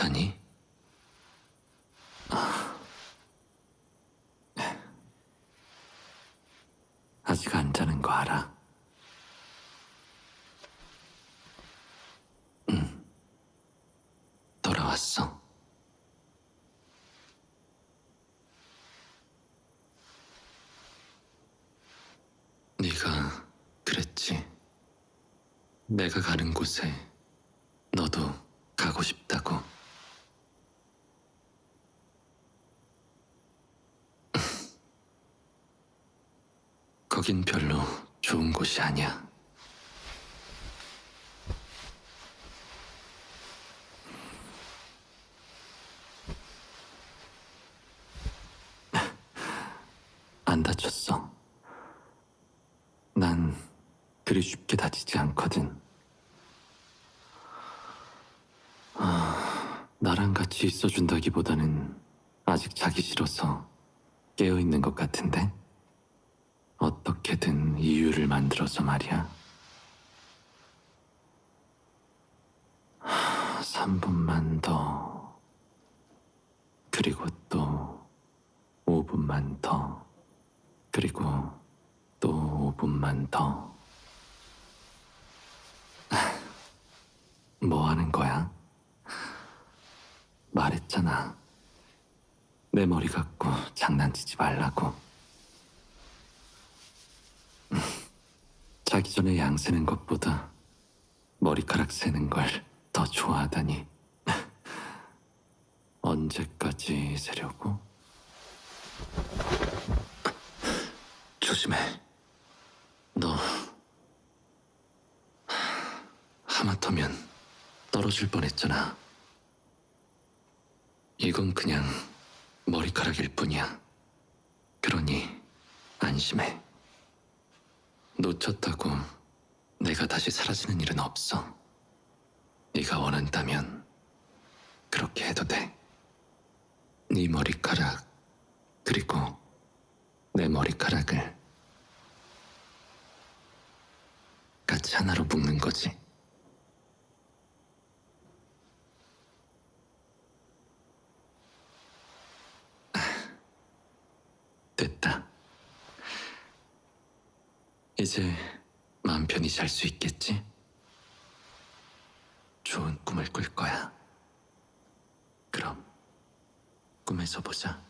사니? 아, 네. 아직 안 자는 거 알아? 응. 돌아왔어. 네가 그랬지. 내가 가는 곳에 너도 가고 싶다고. 거긴 별로 좋은 곳이 아니야. 안 다쳤어. 난 그리 쉽게 다치지 않거든. 아, 나랑 같이 있어준다기보다는 아직 자기 싫어서 깨어있는 것 같은데? 어떻게든 이유를 만들어서 말이야. 하, 3분만 더. 그리고 또 5분만 더. 그리고 또 5분만 더. 뭐 하는 거야? 말했잖아. 내 머리 갖고 장난치지 말라고. 자기 전에 양 세는 것보다 머리카락 세는 걸 더 좋아하다니. 언제까지 세려고? 조심해. 너 하마터면 떨어질 뻔했잖아. 이건 그냥 머리카락일 뿐이야. 그러니 안심해. 놓쳤다고 내가 다시 사라지는 일은 없어. 네가 원한다면 그렇게 해도 돼. 네 머리카락 그리고 내 머리카락을 같이 하나로 묶는 거지. 됐다. 이제 마음 편히 잘 수 있겠지? 좋은 꿈을 꿀 거야. 그럼 꿈에서 보자.